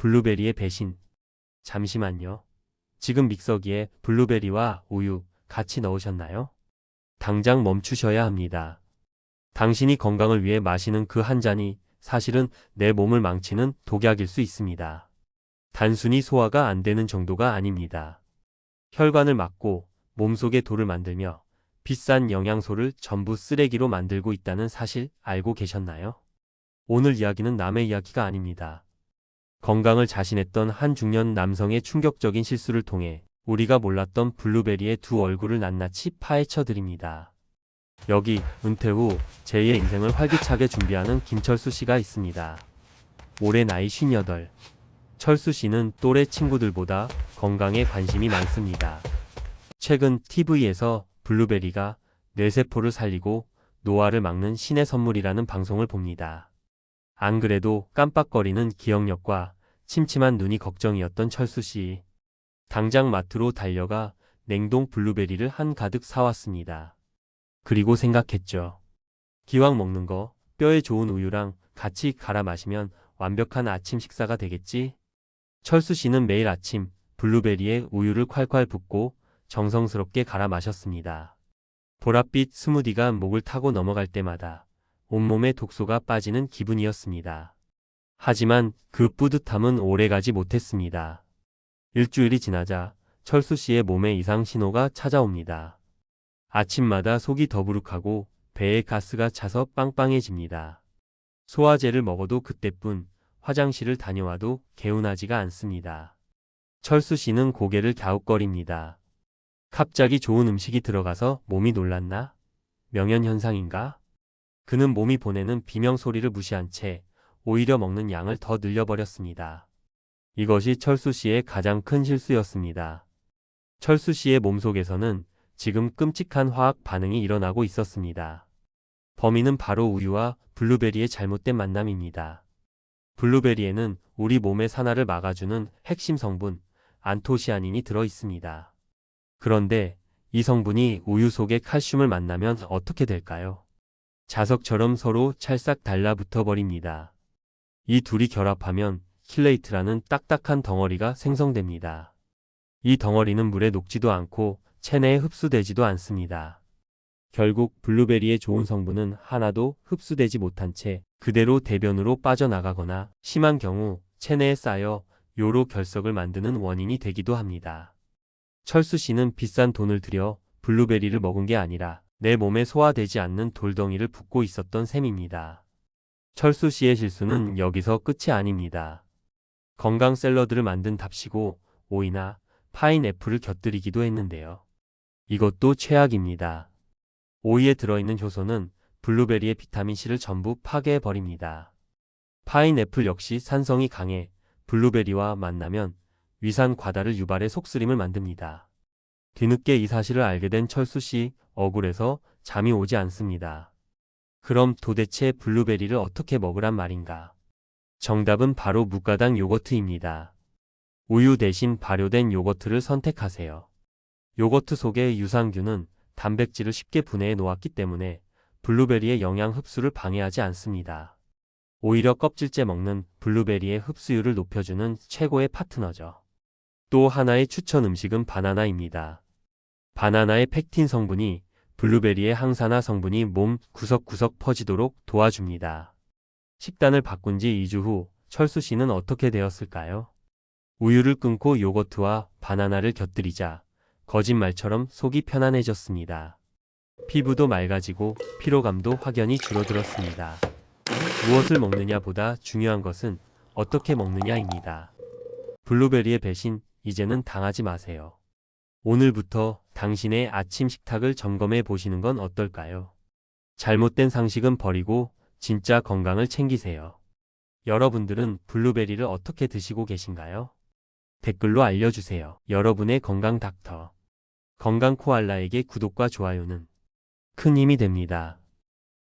블루베리의 배신. 잠시만요. 지금 믹서기에 블루베리와 우유 같이 넣으셨나요? 당장 멈추셔야 합니다. 당신이 건강을 위해 마시는 그 한 잔이 사실은 내 몸을 망치는 독약일 수 있습니다. 단순히 소화가 안 되는 정도가 아닙니다. 혈관을 막고 몸속에 돌을 만들며 비싼 영양소를 전부 쓰레기로 만들고 있다는 사실 알고 계셨나요? 오늘 이야기는 남의 이야기가 아닙니다. 건강을 자신했던 한 중년 남성의 충격적인 실수를 통해 우리가 몰랐던 블루베리의 두 얼굴을 낱낱이 파헤쳐 드립니다. 여기 은퇴 후 제2의 인생을 활기차게 준비하는 김철수 씨가 있습니다. 올해 나이 58. 철수 씨는 또래 친구들보다 건강에 관심이 많습니다. 최근 TV에서 블루베리가 뇌세포를 살리고 노화를 막는 신의 선물이라는 방송을 봅니다. 안 그래도 깜빡거리는 기억력과 침침한 눈이 걱정이었던 철수 씨. 당장 마트로 달려가 냉동 블루베리를 한 가득 사왔습니다. 그리고 생각했죠. 기왕 먹는 거 뼈에 좋은 우유랑 같이 갈아 마시면 완벽한 아침 식사가 되겠지? 철수 씨는 매일 아침 블루베리에 우유를 콸콸 붓고 정성스럽게 갈아 마셨습니다. 보랏빛 스무디가 목을 타고 넘어갈 때마다 온몸에 독소가 빠지는 기분이었습니다. 하지만 그 뿌듯함은 오래가지 못했습니다. 일주일이 지나자 철수 씨의 몸에 이상 신호가 찾아옵니다. 아침마다 속이 더부룩하고 배에 가스가 차서 빵빵해집니다. 소화제를 먹어도 그때뿐 화장실을 다녀와도 개운하지가 않습니다. 철수 씨는 고개를 갸웃거립니다. 갑자기 좋은 음식이 들어가서 몸이 놀랐나? 명현현상인가? 그는 몸이 보내는 비명 소리를 무시한 채 오히려 먹는 양을 더 늘려버렸습니다. 이것이 철수 씨의 가장 큰 실수였습니다. 철수 씨의 몸속에서는 지금 끔찍한 화학 반응이 일어나고 있었습니다. 범인은 바로 우유와 블루베리의 잘못된 만남입니다. 블루베리에는 우리 몸의 산화를 막아주는 핵심 성분 안토시아닌이 들어 있습니다. 그런데 이 성분이 우유 속의 칼슘을 만나면 어떻게 될까요? 자석처럼 서로 찰싹 달라붙어 버립니다. 이 둘이 결합하면 킬레이트라는 딱딱한 덩어리가 생성됩니다. 이 덩어리는 물에 녹지도 않고 체내에 흡수되지도 않습니다. 결국 블루베리의 좋은 성분은 하나도 흡수되지 못한 채 그대로 대변으로 빠져나가거나 심한 경우 체내에 쌓여 요로 결석을 만드는 원인이 되기도 합니다. 철수 씨는 비싼 돈을 들여 블루베리를 먹은 게 아니라 내 몸에 소화되지 않는 돌덩이를 붓고 있었던 셈입니다. 철수 씨의 실수는 여기서 끝이 아닙니다. 건강 샐러드를 만든 답시고 오이나 파인애플을 곁들이기도 했는데요. 이것도 최악입니다. 오이에 들어있는 효소는 블루베리의 비타민C를 전부 파괴해버립니다. 파인애플 역시 산성이 강해 블루베리와 만나면 위산 과다를 유발해 속쓰림을 만듭니다. 뒤늦게 이 사실을 알게 된 철수 씨 억울해서 잠이 오지 않습니다. 그럼 도대체 블루베리를 어떻게 먹으란 말인가? 정답은 바로 무가당 요거트입니다. 우유 대신 발효된 요거트를 선택하세요. 요거트 속의 유산균은 단백질을 쉽게 분해해 놓았기 때문에 블루베리의 영양 흡수를 방해하지 않습니다. 오히려 껍질째 먹는 블루베리의 흡수율을 높여주는 최고의 파트너죠. 또 하나의 추천 음식은 바나나입니다. 바나나의 팩틴 성분이 블루베리의 항산화 성분이 몸 구석구석 퍼지도록 도와줍니다. 식단을 바꾼 지 2주 후 철수 씨는 어떻게 되었을까요? 우유를 끊고 요거트와 바나나를 곁들이자 거짓말처럼 속이 편안해졌습니다. 피부도 맑아지고 피로감도 확연히 줄어들었습니다. 무엇을 먹느냐보다 중요한 것은 어떻게 먹느냐입니다. 블루베리의 배신 이제는 당하지 마세요. 오늘부터 당신의 아침 식탁을 점검해 보시는 건 어떨까요? 잘못된 상식은 버리고 진짜 건강을 챙기세요. 여러분들은 블루베리를 어떻게 드시고 계신가요? 댓글로 알려주세요. 여러분의 건강 닥터. 건강 코알라에게 구독과 좋아요는 큰 힘이 됩니다.